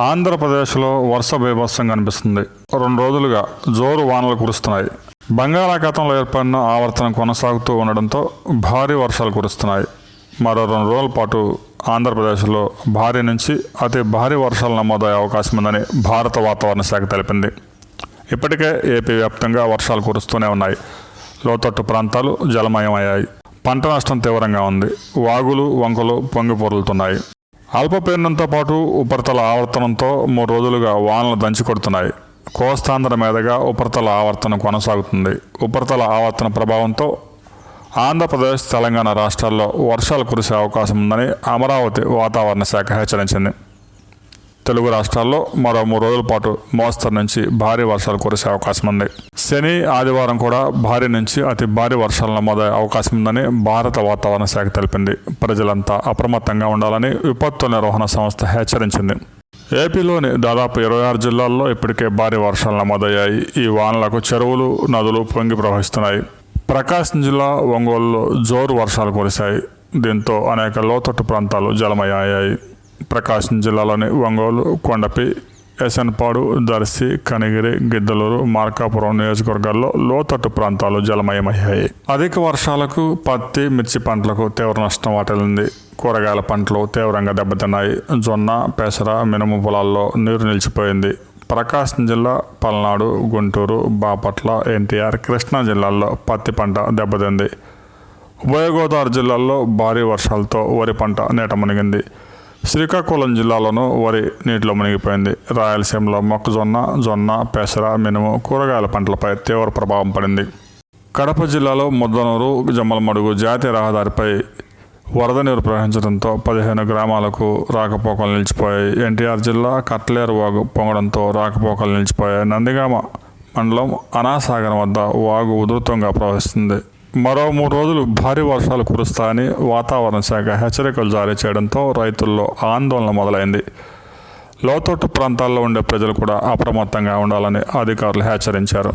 ఆంధ్రప్రదేశ్లో వర్ష బీభత్సం కనిపిస్తుంది. రెండు రోజులుగా జోరు వానలు కురుస్తున్నాయి. బంగాళాఖాతంలో ఏర్పడిన ఆవర్తనం కొనసాగుతూ ఉండడంతో భారీ వర్షాలు కురుస్తున్నాయి. మరో రెండు రోజుల పాటు ఆంధ్రప్రదేశ్లో భారీ నుంచి అతి భారీ వర్షాలు నమోదయ్యే అవకాశం ఉందని భారత వాతావరణ శాఖ తెలిపింది. ఇప్పటికే ఏపీ వ్యాప్తంగా వర్షాలు కురుస్తూనే ఉన్నాయి. లోతట్టు ప్రాంతాలు జలమయమయ్యాయి. పంట నష్టం తీవ్రంగా ఉంది. వాగులు వంకలు పొంగి పొరులుతున్నాయి అల్పపీడనంతో పాటు ఉపరితల ఆవర్తనంతో మూడు రోజులుగా వానలు దంచి కొడుతున్నాయి. కోస్తాంధ్ర మీదుగా ఉపరితల ఆవర్తనం కొనసాగుతుంది. ఉపరితల ఆవర్తన ప్రభావంతో ఆంధ్రప్రదేశ్ తెలంగాణ రాష్ట్రాల్లో వర్షాలు కురిసే అవకాశం ఉందని అమరావతి వాతావరణ శాఖ హెచ్చరించింది. తెలుగు రాష్ట్రాల్లో మరో మూడు రోజుల పాటు మోస్తరు నుంచి భారీ వర్షాలు కురిసే అవకాశం ఉంది. శని ఆదివారం కూడా భారీ నుంచి అతి భారీ వర్షాలు నమోదయ్యే అవకాశం ఉందని భారత వాతావరణ శాఖ తెలిపింది. ప్రజలంతా అప్రమత్తంగా ఉండాలని విపత్తు నిర్వహణ సంస్థ హెచ్చరించింది. ఏపీలోని దాదాపు ఇరవై ఆరు జిల్లాల్లో ఇప్పటికే భారీ వర్షాలు నమోదయ్యాయి. ఈ వానలకు చెరువులు నదులు పొంగి ప్రవహిస్తున్నాయి. ప్రకాశం జిల్లా ఒంగోలులో జోరు వర్షాలు కురిశాయి. దీంతో అనేక లోతట్టు ప్రాంతాలు జలమయ్యాయి ప్రకాశం జిల్లాలోని ఒంగోలు కొండపి ఎసన్పాడు దర్శి కనిగిరి గిద్దలూరు మార్కాపురం నియోజకవర్గాల్లో లోతట్టు ప్రాంతాలు జలమయమయ్యాయి. అధిక వర్షాలకు పత్తి మిర్చి పంటలకు తీవ్ర నష్టం వాటిల్లింది. కూరగాయల పంటలు తీవ్రంగా దెబ్బతిన్నాయి. జొన్న పెసర మినుము పొలాల్లో నీరు నిలిచిపోయింది. ప్రకాశం జిల్లా పల్నాడు గుంటూరు బాపట్ల ఎన్టీఆర్ కృష్ణా జిల్లాల్లో పత్తి పంట దెబ్బతింది. ఉభయ గోదావరి జిల్లాల్లో భారీ వర్షాలతో వరి పంట నీట మునిగింది. శ్రీకాకుళం జిల్లాలోనూ వరి నీటిలో మునిగిపోయింది. రాయలసీమలో మొక్కజొన్న జొన్న పెసర మినుము కూరగాయల పంటలపై తీవ్ర ప్రభావం పడింది. కడప జిల్లాలో ముద్దనూరు జమ్మలమడుగు జాతీయ రహదారిపై వరద నీరు ప్రవహించడంతో పదిహేను గ్రామాలకు రాకపోకలు నిలిచిపోయాయి. ఎన్టీఆర్ జిల్లా కట్లేరు వాగు పొంగడంతో రాకపోకలు నిలిచిపోయాయి. నందిగామ మండలం అనాసాగరం వద్ద వాగు ఉధృతంగా ప్రవహిస్తుంది. మరో మూడు రోజులు భారీ వర్షాలు కురుస్తాయని వాతావరణ శాఖ హెచ్చరికలు జారీ చేయడంతో రైతుల్లో ఆందోళన మొదలైంది. లోతట్టు ప్రాంతాల్లో ఉండే ప్రజలు కూడా అప్రమత్తంగా ఉండాలని అధికారులు హెచ్చరించారు.